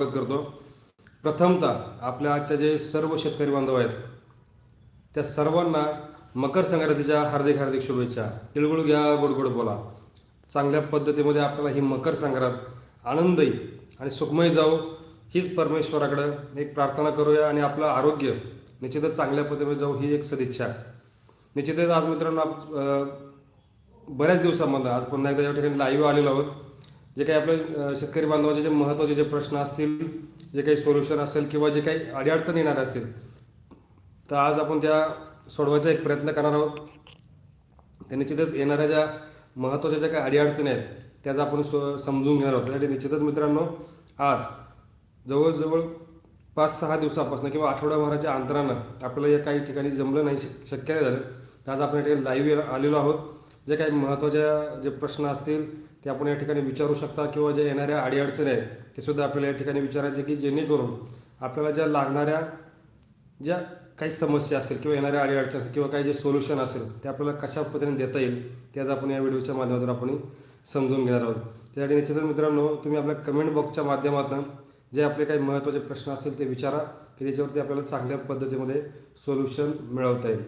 स्वागत करतो. प्रथमतः आपल्या आजच्या जे सर्व शेतकरी बांधव आहेत त्या सर्वांना मकर संक्रांतीच्या हार्दिक हार्दिक शुभेच्छा. तिळगुळ घ्या गोड गोड बोला. चांगल्या पद्धतीमध्ये आपल्याला ही मकर संक्रांत आनंदही आणि सुखमय जाऊ हीच परमेश्वराकडं एक प्रार्थना करूया आणि आपलं आरोग्य निश्चितच चांगल्या पद्धतीमध्ये जाऊ ही एक सदिच्छा. निश्चितच आज मित्रांनो आप- बऱ्याच दिवसामध्ये आज पुन्हा एकदा या ठिकाणी लाईव्ह आलेलो आहोत. जे काही आपले शेतकरी बांधवांचे जे महत्त्वाचे जे प्रश्न असतील जे काही सोल्युशन असेल किंवा जे काही अडीअडचण येणार असेल तर आज आपण त्या सोडवायचा एक प्रयत्न करणार आहोत. त्या निश्चितच येणाऱ्या ज्या महत्त्वाच्या ज्या काही अडीअडचणी आहेत त्याचा आपण स्व समजून घेणार आहोत. त्यासाठी निश्चितच मित्रांनो आज जवळजवळ पाच सहा दिवसापासून किंवा आठवड्याभराच्या अंतरानं आपल्याला या काही ठिकाणी जमलं नाही शक्य नाही झालं तर आज आपण या ठिकाणी लाईव्ह आलेलो आहोत. जे काही महत्त्वाच्या जे प्रश्न असतील ते आपण या ठिकाणी विचारू शकता किंवा जे येणाऱ्या अडीअडचणी आहेत ते सुद्धा आपल्याला या ठिकाणी विचारायचे की जेणेकरून आपल्याला ज्या लागणाऱ्या ज्या काही समस्या असतील किंवा येणाऱ्या अडीअडचणी असतील किंवा काही जे सोल्युशन असेल ते आपल्याला कशा पद्धतीने देता येईल ते आज आपण या व्हिडिओच्या माध्यमातून आपण समजून घेणार आहोत. त्यासाठी निश्चितच मित्रांनो तुम्ही आपल्या कमेंट बॉक्सच्या माध्यमातून जे आपले काही महत्त्वाचे प्रश्न असतील ते विचारा की त्याच्यावरती आपल्याला चांगल्या पद्धतीमध्ये सोल्युशन मिळवता येईल.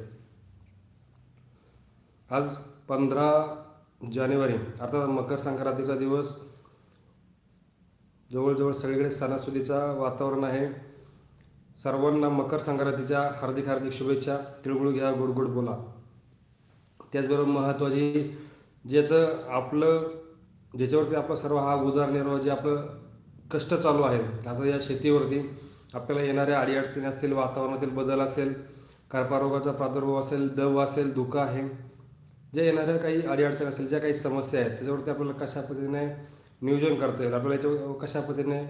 आज पंधरा जानेवारी अर्थात मकर संक्रांतीचा दिवस. जवळजवळ सगळीकडे सणासुदीचा वातावरण आहे. सर्वांना मकर संक्रांतीच्या हार्दिक हार्दिक शुभेच्छा. तिळगुळ घ्या गोड बोला. त्याचबरोबर महत्त्वाची ज्याचं आपलं ज्याच्यावरती आपला सर्व हा उदारनिर्वाह जे आपलं कष्ट चालू आहे आता या शेतीवरती आपल्याला येणाऱ्या अडीअडचणी असतील वातावरणातील बदल असेल कर्पारोगाचा प्रादुर्भाव असेल दव असेल धुका आहे जे येणाऱ्या काही अडीअडचण असेल ज्या काही समस्या आहेत त्याच्यावरती आपल्याला कशा पद्धतीने नियोजन करता येईल आपल्याला याच्यावर कशा पद्धतीने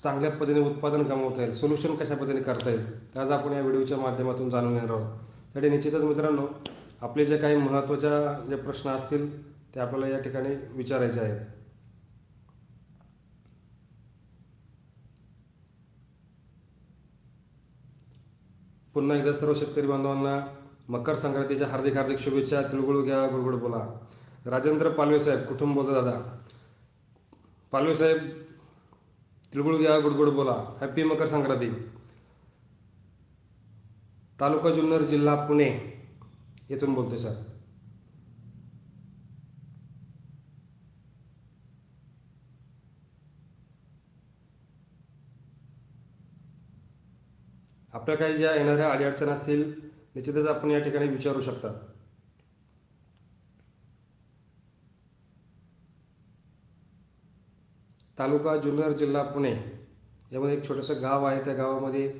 चांगल्या पद्धतीने उत्पादन कमवता येईल सोल्युशन कशा पद्धतीने करता येईल आज आपण या व्हिडिओच्या माध्यमातून जाणून घेणार आहोत. त्यासाठी निश्चितच मित्रांनो आपले जे काही महत्त्वाच्या जे प्रश्न असतील ते आपल्याला या ठिकाणी विचारायचे आहेत. पुन्हा एकदा सर्व शेतकरी बांधवांना मकर संक्रांतीच्या हार्दिक हार्दिक शुभेच्छा तिळगुळ घ्या गुळगुळ बोला. राजेंद्र पालवे साहेब कुठून बोलता दादा? पालवे साहेब तिळगुळ घ्या गुडगुड बोला. हॅपी मकर संक्रांती. तालुका जुन्नर जिल्हा पुणे. येथून बोलतोय सर. आपल्या काही ज्या येणाऱ्या अडीअडचणी असतील निश्चितच आपण या ठिकाणी विचारू शकता. तालुका जुन्नर जिल्हा पुणे यामध्ये एक छोटंसं गाव आहे. त्या गावामध्ये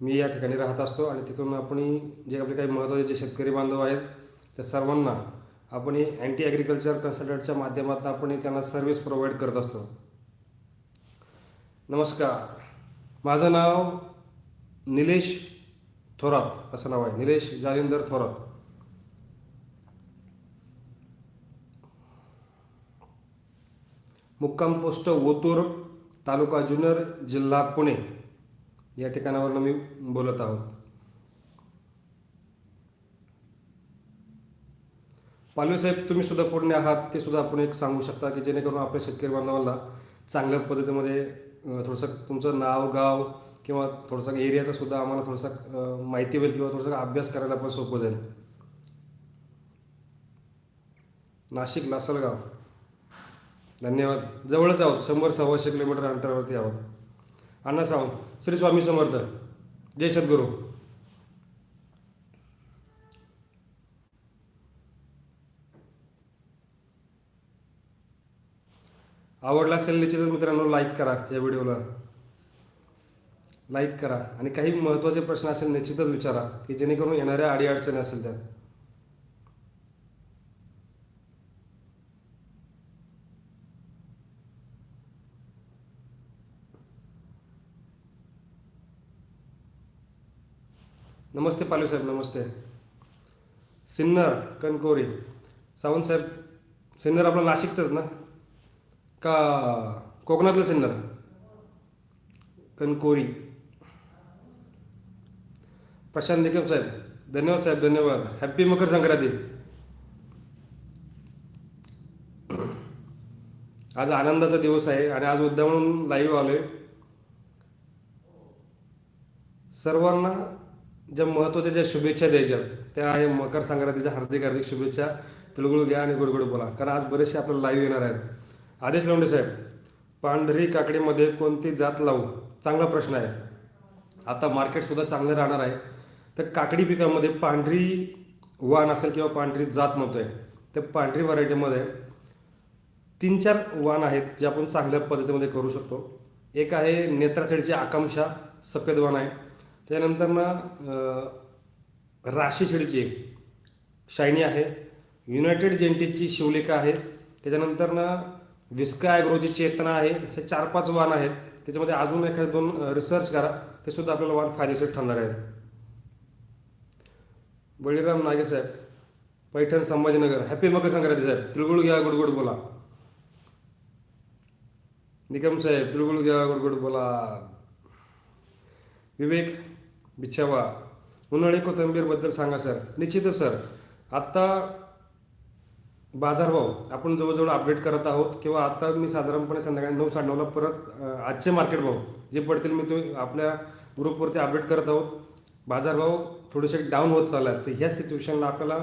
मी या ठिकाणी राहत असतो आणि तिथून आपण जे आपले काही महत्त्वाचे जे शेतकरी बांधव आहेत त्या सर्वांना आपण अँटी ॲग्रिकल्चर कन्सल्टंटच्या माध्यमातून आपण त्यांना सर्व्हिस प्रोव्हाइड करत असतो. नमस्कार. माझं नाव निलेश थोरात असं नाव आहे. निलेश जालिंदर थोरात. मुक्काम पोस्ट ओतूर तालुका जुन्नर जिल्हा पुणे. या ठिकाणावरून मी बोलत आहोत. पालवीसाहेब तुम्ही सुद्धा पुणे आहात ते सुद्धा आपण एक सांगू शकता की जेणेकरून आपल्या शेतकरी बांधवांना चांगल्या पद्धतीमध्ये थोडंसं तुमचं नाव गाव किंवा थोडंसं एरियाचा सुद्धा आम्हाला थोडंसं माहिती होईल किंवा थोडंसं अभ्यास करायला पण सोपं जाईल. नाशिक लासलगाव धन्यवाद. जवळच आहोत. शंभर सव्वाशे किलोमीटर अंतरावरती आहोत. अण्णा सावंत श्री स्वामी समर्थ. जय सद्गुरू. आवडला असेल निश्चितच मित्रांनो लाईक करा या व्हिडिओला. लाईक करा. आणि काही महत्त्वाचे प्रश्न असेल निश्चितच विचारा की जेणेकरून येणाऱ्या अडीअडचणी असेल त्या. नमस्ते पालवी साहेब नमस्ते. सिन्नर कणकोरी सावंत साहेब सिन्नर आपलं नाशिकचंच ना? का कोकणातलं सिन्नर? कणकोरी प्रशांत निकम साहेब धन्यवाद साहेब धन्यवाद. हॅप्पी मकर संक्रांती. आज आनंदाचा दिवस आहे आणि आज मुद्दा म्हणून लाईव्ह आलोय. सर्वांना ज्या महत्त्वाच्या ज्या शुभेच्छा द्यायच्या त्या आहे मकर संक्रांतीच्या हार्दिक हार्दिक शुभेच्छा. तिळगुळ घ्या आणि गुडगुड बोला कारण आज बरेचसे आपल्याला लाईव्ह येणार आहेत. आदेश लोंडे साहेब पांढरी काकडीमध्ये कोणती जात लावू? चांगला प्रश्न आहे. आता मार्केटसुद्धा चांगलं राहणार आहे. तर काकडी पिकामध्ये पांढरी वाण असेल किंवा पांढरी जात म्हणतोय तर पांढरी व्हरायटीमध्ये तीन चार वाण आहेत जे आपण चांगल्या पद्धतीमध्ये करू शकतो. एक आहे नेत्रासेडची आकांक्षा सफेद वाण आहे. त्यानंतर ना अं, राशी शेडची शायनी आहे. युनायटेड जेंटीची शिवलेखा आहे. त्याच्यानंतर ना विस्का ॲग्रोची चेतना आहे. हे चार पाच वाण आहेत. त्याच्यामध्ये अजून एखादे दोन रिसर्च करा. ते सुद्धा आपल्याला वाण फायदेशीर ठरणार आहेत. बळीराम नागे साहेब पैठण संभाजीनगर हॅपी मकर संक्रांती साहेब तिळगुळ घ्या गुडगुड बोला. निकम साहेब तिळगुळ घ्या गुडगुड बोला. विवेक बिछावा उन्हाळी कोथंबीरबद्दल सांगा सर. निश्चितच सर. आत्ता बाजारभाव आपण जवळजवळ अपडेट करत आहोत किंवा आता मी साधारणपणे संध्याकाळी नऊ साडेनऊला परत आजचे मार्केट भाव जे पडतील मी तुम्ही आपल्या ग्रुपवरती अपडेट करत आहोत. बाजारभाव थोडेसे डाऊन होत चालला आहे तर ह्या सिच्युएशनला आपल्याला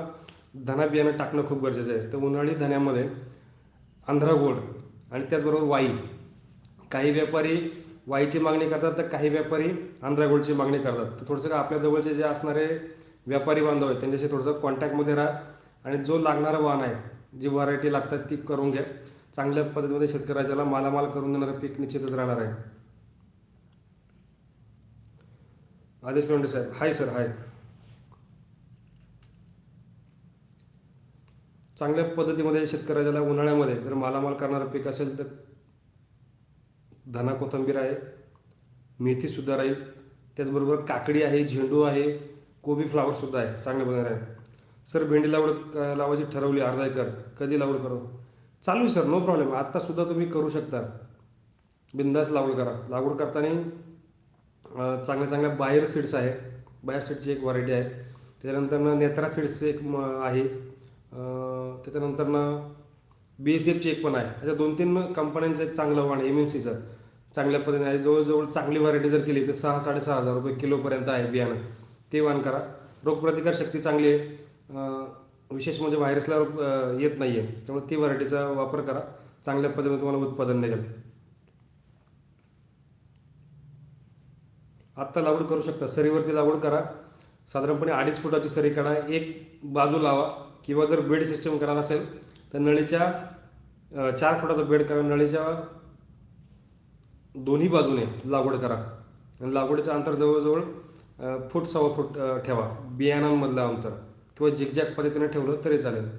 धना बियाणं टाकणं खूप गरजेचं आहे. तर उन्हाळी धन्यामध्ये आंध्रा गोल्ड आणि त्याचबरोबर वाई. काही व्यापारी वाईची मागणी करतात तर काही व्यापारी आंध्रा गोल्डची मागणी करतात. तर थोडंसं आपल्या जवळचे जे असणारे व्यापारी बांधव आहेत त्यांच्याशी थोडंसं कॉन्टॅक्टमध्ये राहा आणि जो लागणारं वाहन आहे जी व्हरायटी लागतात ती करून घ्या. चांगल्या पद्धतीमध्ये शेतकऱ्याच्याला मालामाल करून देणारं पीक निश्चितच राहणार आहे. आदेश लोंडे साहेब. हाय सर हाय चांगल्या पद्धतीमध्ये शेतकऱ्याला उन्हाळ्यामध्ये जर मालामाल करणारं पीक असेल तर धना कोथंबीर आहे मेथीसुद्धा राहील. त्याचबरोबर काकडी आहे झेंडू आहे कोबी फ्लावरसुद्धा आहे चांगल्या प्रकारे आहे सर भेंडी लावड लावायची ठरवली अर्धा एकर. कधी लागवड करू? चालू आहे सर नो प्रॉब्लेम आत्तासुद्धा तुम्ही करू शकता. बिंदास लागवड करा. लागवड करताना चांगल्या चांगल्या बाहेर सीड्स आहे. बाहेर सीडची एक व्हरायटी आहे. त्याच्यानंतर नेत्रा सीड्स एक म- आहे. त्याच्यानंतर ना बी एस एफची एक पण आहे. अशा दोन तीन कंपन्यांचं एक चांगलं वाण एम एन सीचं चांगल्या पद्धतीने आहे जवळजवळ चांगली व्हरायटी जर केली तर सहा साडेसहा हजार रुपये किलोपर्यंत आहे बियाणं. ते वाण करा. रोगप्रतिकार शक्ती चांगली आहे. विशेष म्हणजे व्हायरसला रोग, येत नाही आहे त्यामुळे ती व्हरायटीचा वापर करा. चांगल्या पद्धतीने तुम्हाला उत्पादन निघेल. आत्ता लागवड करू शकता. सरीवरती लागवड करा. साधारणपणे अडीच फुटाची सरी काढा. एक बाजू लावा. किंवा जर बेड सिस्टम करायला असेल तर नळीच्या चार फुटाचा बेड करा नळीच्या दोन्ही बाजूने लागवड करा. आणि लागवडीचं अंतर जवळजवळ फूट सव्वा फूट ठेवा. बियाणांमधलं अंतर. किंवा झिकझॅक पद्धतीने ठेवलं तरी चालेल.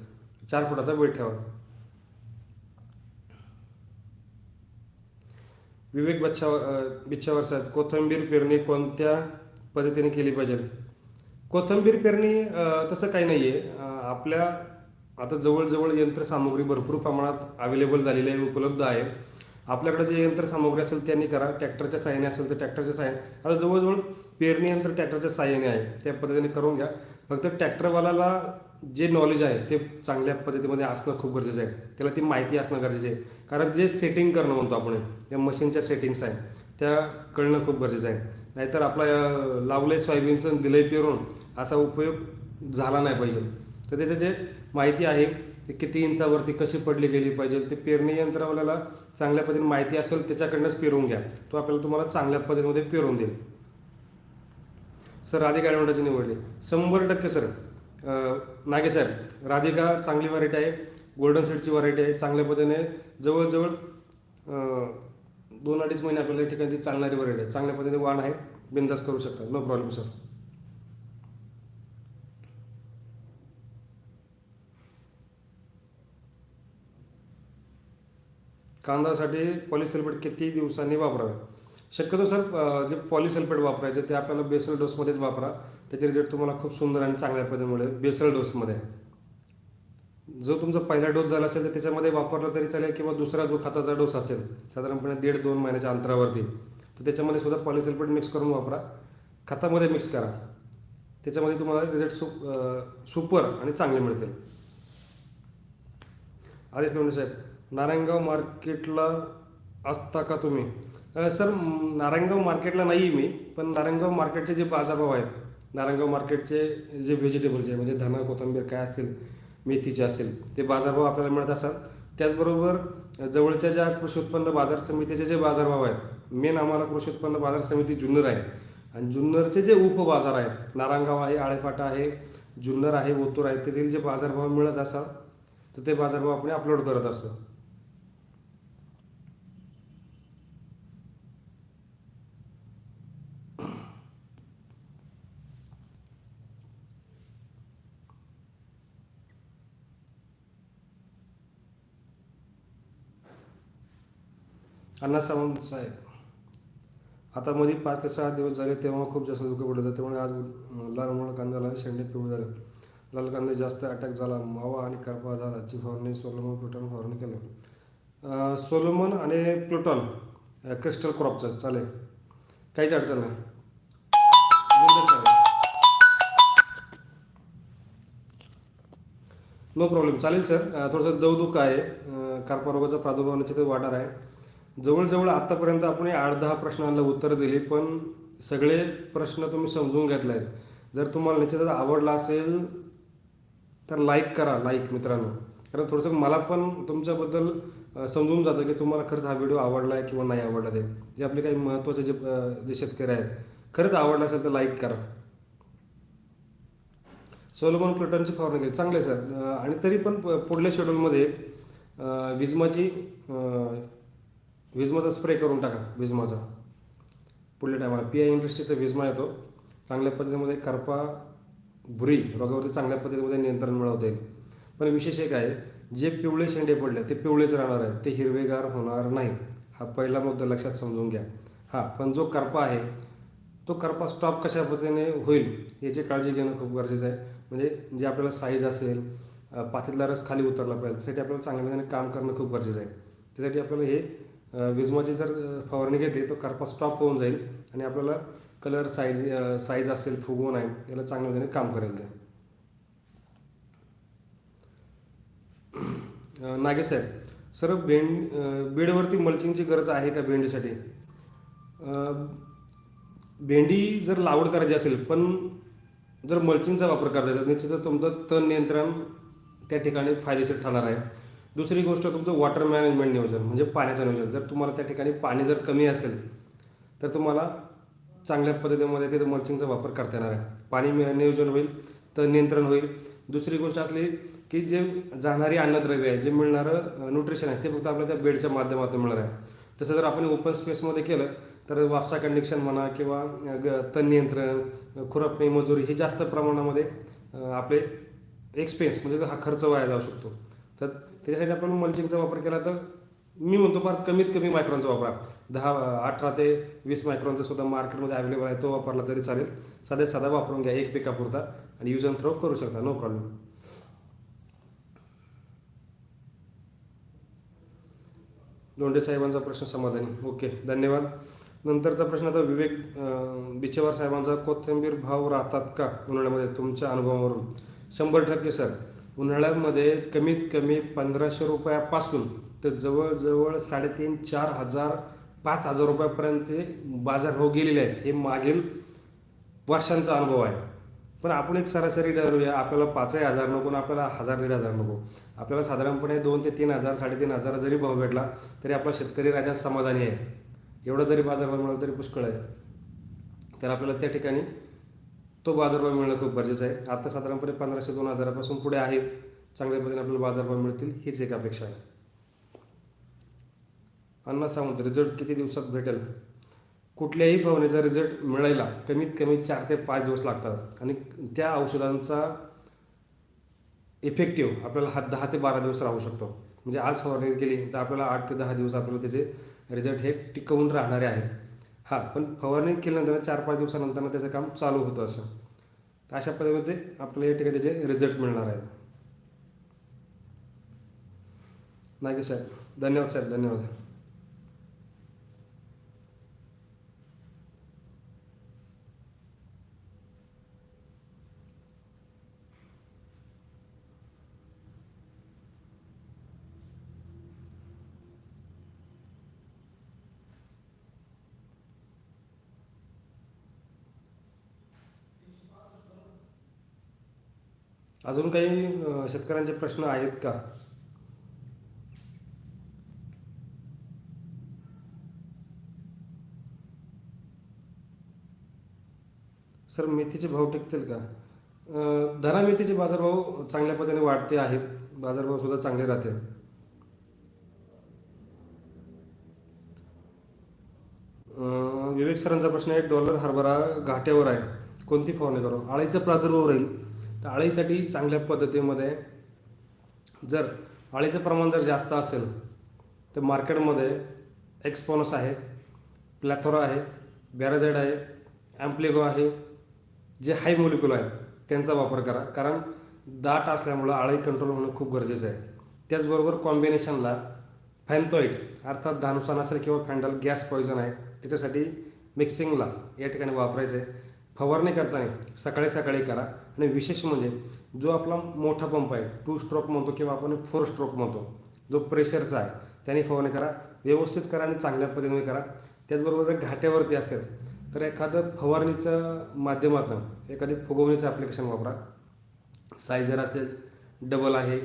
चार फुटाचा बेड ठेवा. विवेक बच्छा बिच्छावर साहेब कोथंबीर पेरणी कोणत्या पद्धतीने केली पाहिजे? कोथंबीर पेरणी तसं काही नाही आहे आपल्या आता जवळजवळ यंत्रसामुग्री भरपूर प्रमाणात अवेलेबल झालेली आहे उपलब्ध आहे. आपल्याकडे जे यंत्रसामुग्री असेल त्यांनी करा. ट्रॅक्टरच्या साह्याने असेल तर ट्रॅक्टरच्या साह्याने आता जवळजवळ पेरणी यंत्र ट्रॅक्टरच्या साह्याने आहे. त्या पद्धतीने करून घ्या. फक्त ट्रॅक्टरवाल्याला जे नॉलेज आहे ते चांगल्या पद्धतीमध्ये असणं खूप गरजेचं आहे. त्याला ती माहिती असणं गरजेचं आहे. कारण जे सेटिंग करणं म्हणतो आपण या मशीनच्या सेटिंग्स आहे त्या कळणं खूप गरजेचं आहे. नाहीतर आपला अं, लावलंय सोयाबीनचं दिलंय पेरून असा उपयोग झाला नाही पाहिजे. तर त्याचं जे माहिती आहे ते किती इंचावरती कशी पडली गेली पाहिजे ते पेरणी यंत्रवाल्याला चांगल्या पद्धतीने माहिती असेल त्याच्याकडनंच पेरून घ्या. तो आपल्याला तुम्हाला चांगल्या पद्धतीमध्ये पेरून देईल. सर राधिका ॲडव्हान्टेज निवडली शंभर टक्के सर नागेसाहेब राधिका चांगली व्हरायटी आहे गोल्डन सेटची व्हरायटी आहे चांगल्या पद्धतीने जवळजवळ दोन अडीच महिने आपल्याला ठिकाणी चालणारी व्हरायटी आहे चांगल्या पद्धतीने वाढ आहे बिंदास करू शकता नो प्रॉब्लेम सर कांदासाठी पॉलिसल्फेट किती दिवसांनी वापरावे? शक्यतो सर जे पॉलिसल्फेट वापरायचे ते आपल्याला बेसल डोसमध्येच वापरा. त्याचे रिझल्ट तुम्हाला खूप सुंदर आणि चांगल्या पद्धतीने मिळेल बेसल डोसमध्ये जो तुमचा पहिला डोस झाला असेल तर त्याच्यामध्ये वापरला तरी चालेल किंवा दुसरा जो खताचा डोस असेल साधारणपणे दीड दोन महिन्याच्या अंतरावरती तर त्याच्यामध्ये सुद्धा पॉलिसल्फेट मिक्स करून वापरा. खतामध्ये मिक्स करा. त्याच्यामध्ये तुम्हाला रिझल्ट सुप सुपर आणि चांगले मिळतील. आदेश लोंढे साहेब नारायणगाव मार्केटला असता का तुम्ही? सर नारायणगाव मार्केटला नाही आहे मी पण नारायणगाव मार्केटचे जे बाजारभाव आहेत नारायणगाव मार्केटचे जे व्हेजिटेबलचे म्हणजे धना कोथिंबीर काय असतील मेथीचे असेल ते बाजारभाव आपल्याला मिळत असतात त्याचबरोबर जवळच्या ज्या कृषी उत्पन्न बाजार समितीचे जे बाजारभाव आहेत मेन आम्हाला कृषी उत्पन्न बाजार समिती जुन्नर आहे. आणि जुन्नरचे जे उपबाजार आहेत नारायणगाव आहे आळेपाटा आहे जुन्नर आहे ओतूर आहे तेथील जे बाजारभाव मिळत असाल तर ते बाजारभाव आपण अपलोड करत असतो. अण्णा सावंत साहेब आता मध्ये पाच ते सहा दिवस झाले तेव्हा खूप जास्त धुके पडलं होतं. त्यामुळे आज लाल मुळ कांद्याला शेंडे पिवळे झाले. लाल कांदे जास्त अटॅक झाला. मावा आणि करपा झाला. ची फवारणी सोलोमन प्लुटॉन फवारणी केलं. सोलोमन आणि प्लुटॉन क्रिस्टल क्रॉपचं चालेल. काहीच अडचण नाही. नो प्रॉब्लेम चालेल सर थोडंसं दवदुख आहे. अं, रोगाचा प्रादुर्भाव निश्चितच वाढणार आहे. जवळजवळ आत्तापर्यंत आपण आठ दहा प्रश्नांना उत्तरं दिली पण सगळे प्रश्न तुम्ही समजून घेतले आहेत जर तुम्हाला निश्चितच आवडला असेल तर लाईक करा लाईक मित्रांनो. कारण थोडंसं मला पण तुमच्याबद्दल समजून जातं की तुम्हाला खरंच हा व्हिडिओ आवडला आहे किंवा नाही आवडला ते. जे आपले काही महत्त्वाचे जे जे शेतकरी आहेत खरंच आवडला असेल तर लाईक करा. सोलोमन प्लटनची फवारणी केली. चांगले आहे सर. आणि तरी पण पुढल्या शेड्यूलमध्ये विजमाची विजमाचा स्प्रे करून टाका विजमाचा. पुढल्या टायमाला पी आय इंडस्ट्रीचा विजमा येतो. चांगल्या पद्धतीमध्ये करपा भुरी रोगावरती चांगल्या पद्धतीमध्ये नियंत्रण मिळवता येईल. पण विशेष एक आहे जे पिवळे शेंडे पडले ते पिवळेच राहणार आहेत. ते हिरवेगार होणार नाही. हा पहिला मुद्दा लक्षात समजून घ्या. हां पण जो करपा आहे तो करपा स्टॉप कशा पद्धतीने होईल याची काळजी घेणं खूप गरजेचं आहे. म्हणजे जे आपल्याला साईज असेल पातीतला रस खाली उतरला पाहिजे त्यासाठी आपल्याला चांगल्या पद्धतीने काम करणं खूप गरजेचं आहे. त्यासाठी आपल्याला हे विजमाची जर फवारणी घेते तर करपा स्टॉप होऊन जाईल आणि आपल्याला कलर साईज साईज असेल फुगवून आहे याला चांगल्या पद्धतीने काम करेल ते. अ, नागे साहेब सर भेंड बेडवरती मल्चिंगची गरज आहे का भेंडीसाठी? भेंडी जर लावड करायची असेल पण जर मल्चिंगचा वापर करता येतो निश्चितच तुमचं तण नियंत्रण त्या ठिकाणी फायदेशीर ठरणार आहे. दुसरी गोष्ट तुमचं वॉटर मॅनेजमेंट नियोजन म्हणजे पाण्याचं नियोजन. जर तुम्हाला त्या ठिकाणी पाणी जर कमी असेल तर तुम्हाला चांगल्या पद्धतीमध्ये तिथे मल्चिंगचा वापर करता येणार आहे. पाणी नियोजन होईल तर नियंत्रण होईल. दुसरी गोष्ट असली की जे जाणारी अन्नद्रव्य आहे जे मिळणारं न्यूट्रिशन आहे ते फक्त आपल्या त्या बेडच्या माध्यमातून मिळणार आहे. तसं जर आपण ओपन स्पेसमध्ये केलं तर वापसा कंडिक्शन म्हणा किंवा ग तण नियंत्रण खुरपणी मजुरी हे जास्त प्रमाणामध्ये आपले एक्सपेन्स म्हणजे हा खर्च वाया जाऊ शकतो. तर त्याच्यासाठी आपण मल्चिंगचा वापर केला तर मी म्हणतो फार कमीत कमी मायक्रॉनचा वापरा. दहा अठरा ते वीस मायक्रॉनचा सुद्धा मार्केटमध्ये अवेलेबल आहे तो वापरला तरी चालेल. साधे साधा वापरून घ्या एक पिकापुरता आणि यूज अँड थ्रो करू शकता नो प्रॉब्लेम लोंढे साहेबांचा प्रश्न समाधानी. ओके धन्यवाद. नंतरचा प्रश्न आता विवेक बिचेवार साहेबांचा कोथिंबीर भाव राहतात का? उन्हाळ्यामध्ये तुमच्या अनुभवावरून. शंभर टक्के सर. उन्हाळ्यामध्ये कमीत कमी पंधराशे रुपयापासून तर जवळजवळ साडेतीन चार हजार पाच हजार रुपयापर्यंत ते बाजारभाव हो गेलेले आहेत. हे मागील वर्षांचा अनुभव आहे. पण आपण एक सरासरी ठरवूया आपल्याला पाचही हजार नको आणि आपल्याला हजार दीड हजार नको. आपल्याला साधारणपणे दोन ते तीन हजार साडेतीन हजार जरी भाव भेटला तरी आपला शेतकरी राजा समाधानी आहे. एवढा जरी बाजारभाव मिळाला तरी पुष्कळ आहे. तर आपल्याला त्या ठिकाणी तो बाजारभाव मिळणं खूप गरजेचं आहे. आता साधारणपणे पंधराशे दोन हजारापासून पुढे आहेत चांगल्या पद्धतीने आपल्याला बाजारभाव मिळतील हीच एक अपेक्षा आहे. अण्णा सावंत रिझल्ट किती दिवसात भेटेल? कुठल्याही फवारणीचा रिझल्ट मिळायला कमीत कमी चार ते पाच दिवस लागतात. आणि त्या औषधांचा इफेक्टिव्ह आपल्याला हा दहा ते बारा दिवस राहू शकतो. म्हणजे आज फवारणी केली तर आपल्याला आठ ते दहा दिवस आपल्याला त्याचे रिझल्ट हे टिकवून राहणारे आहेत. हां पण फवारणी केल्यानंतर चार पाच दिवसानंतर त्याचं काम चालू होतं असं. तर अशा पद्धतीमध्ये आपल्याला या ठिकाणी त्याचे रिझल्ट मिळणार आहेत. नागे साहेब धन्यवाद साहेब धन्यवाद. अजून काही शेतकऱ्यांचे प्रश्न आहेत का? सर मेथीचे भाव टिकतील का? धना मेथीचे बाजारभाव चांगल्या पद्धतीने वाढते आहेत. बाजारभाव सुद्धा चांगले राहतील. विवेक सरांचा प्रश्न आहे डॉलर हरभरा घाट्यावर आहे. कोणती फवारणी करू आळीचा प्रादुर्भाव राहील. तर आळीसाठी चांगल्या पद्धतीमध्ये जर आळीचं प्रमाण जर जास्त असेल तर मार्केटमध्ये एक्सपोनस आहे प्लॅथोरा आहे बॅराझेड आहे ॲम्प्लेगो आहे जे हाय मोलिक्युल आहेत त्यांचा वापर करा. कारण दाट असल्यामुळं आळी कंट्रोल होणं खूप गरजेचं आहे. त्याचबरोबर कॉम्बिनेशनला फॅन्थॉईट अर्थात धानुसान असेल किंवा फॅन्डल गॅस पॉयझन आहे त्याच्यासाठी मिक्सिंगला या ठिकाणी वापरायचं आहे. फवारणी करताना सकाळी सकाळी करा. आणि विशेष म्हणजे जो आपला मोठा पंप आहे टू स्ट्रोक म्हणतो किंवा आपण फोर स्ट्रोक म्हणतो जो प्रेशरचा आहे त्याने फवारणी करा. व्यवस्थित करा आणि चांगल्या पद्धतीने करा. त्याचबरोबर जर घाट्यावरती असेल तर एखादं फवारणीचं माध्यमातून एखादी फुगवणीचं ॲप्लिकेशन वापरा. सायझर असेल डबल आहे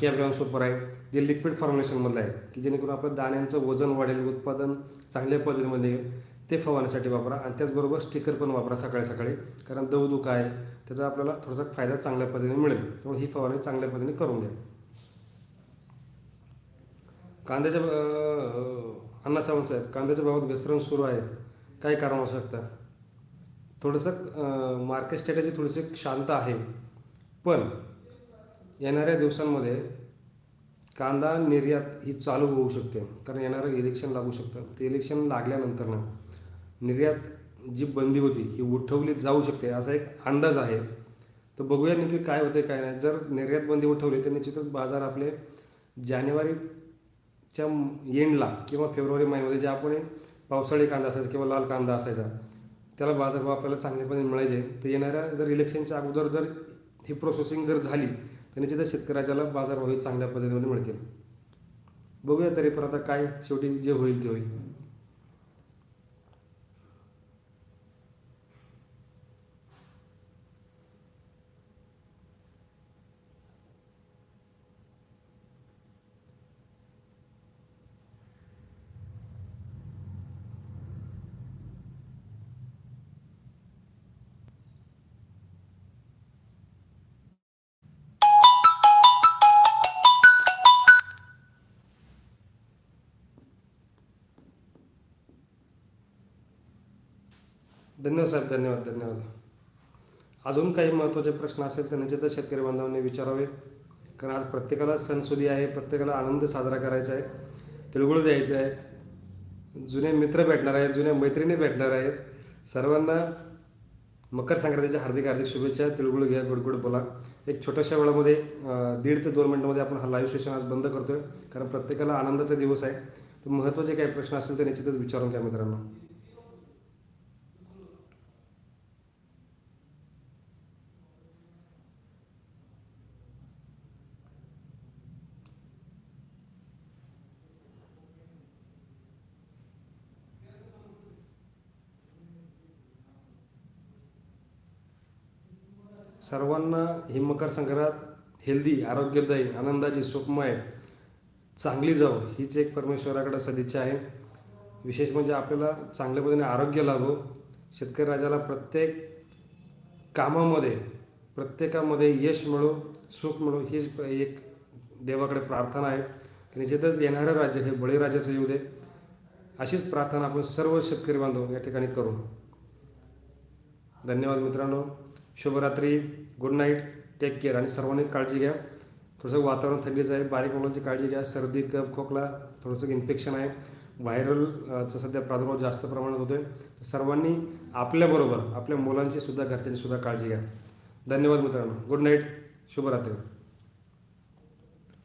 कॅब्रॉन सुपर आहे जे लिक्विड फॉर्म्युलेशनमधलं आहे की जेणेकरून आपलं दाण्यांचं वजन वाढेल उत्पादन चांगल्या पद्धतीमध्ये येईल. ते फवारण्यासाठी वापरा आणि त्याचबरोबर स्टिकर पण वापरा सकाळी सकाळी. कारण दवदुका आहे त्याचा आपल्याला थोडासा फायदा चांगल्या पद्धतीने मिळेल. त्यामुळे ही फवारणी चांगल्या पद्धतीने करून घ्या. कांद्याच्या अण्णा सावंत साहेब कांद्याच्या भावात घसरण सुरू आहे. काय कारण असू शकतं थोडंसं मार्केट स्ट्रॅटजी थोडीशी शांत आहे. पण येणाऱ्या दिवसांमध्ये कांदा निर्यात ही चालू होऊ शकते. कारण येणारं इलेक्शन लागू शकतं. ते इलेक्शन लागल्यानंतर ना निर्यात जी बंदी होती ही उठवली जाऊ शकते असा एक अंदाज आहे. तर बघूया नेमकी काय होते काय नाही. जर निर्यात बंदी उठवली तर निश्चितच बाजार आपले जानेवारीच्या एंडला किंवा फेब्रुवारी महिन्यामध्ये जे आपण पावसाळी कांदा असायचा किंवा लाल कांदा असायचा त्याला बाजारभाव आपल्याला चांगल्यापणे मिळायचे. तर येणाऱ्या जर इलेक्शनच्या अगोदर जर ही प्रोसेसिंग जर झाली तर निश्चितच शेतकऱ्याच्याला बाजारभाव हे चांगल्या पद्धतीने मिळतील. बघूया तरी पण आता काय शेवटी जे होईल ते होईल. धन्यवाद साहेब धन्यवाद धन्यवाद. अजून काही महत्त्वाचे प्रश्न असेल तर निश्चितच शेतकरी बांधवांनी विचारावे. कारण आज प्रत्येकाला सणसुदी आहे प्रत्येकाला आनंद साजरा करायचा आहे तिळगुळ द्यायचं आहे. जुने मित्र भेटणार आहेत जुन्या मैत्रिणी भेटणार आहेत. सर्वांना मकर संक्रांतीच्या हार्दिक हार्दिक शुभेच्छा तिळगुळ घ्या गुडगुड बोला. एक छोट्याशा वेळामध्ये दीड ते दोन मिनटामध्ये आपण हा लाईव्ह सेशन आज बंद करतोय. कारण प्रत्येकाला आनंदाचा दिवस आहे. तर महत्त्वाचे काही प्रश्न असेल तर निश्चितच विचारून घ्या मित्रांनो. सर्वांना ही मकर संक्रांत हेल्दी आरोग्यदायी आनंदाची सुखमय चांगली जाऊ हीच एक परमेश्वराकडे सदिच्छा आहे. विशेष म्हणजे आपल्याला चांगल्या पद्धतीने आरोग्य लाभो. शेतकरी राजाला प्रत्येक कामामध्ये प्रत्येकामध्ये यश मिळो सुख मिळो हीच एक देवाकडे प्रार्थना आहे. की निश्चितच येणारं राज्य हे बळीराजाचं येऊ दे. अशीच प्रार्थना आपण सर्व शेतकरी बांधव या ठिकाणी करू. धन्यवाद मित्रांनो. शुभरात्री गुड नाईट टेक केअर आणि सर्वांनी काळजी घ्या. थोडंसं वातावरण थंडीचं आहे बारीक मुलांची काळजी घ्या सर्दी कफ खोकला थोडंसं इन्फेक्शन आहे. व्हायरल चं सध्या प्रादुर्भाव जास्त प्रमाणात होतोय. तर सर्वांनी आपल्याबरोबर आपल्या मुलांची सुद्धा घरच्यांची सुद्धा काळजी घ्या. धन्यवाद मित्रांनो. गुड नाईट शुभरात्री.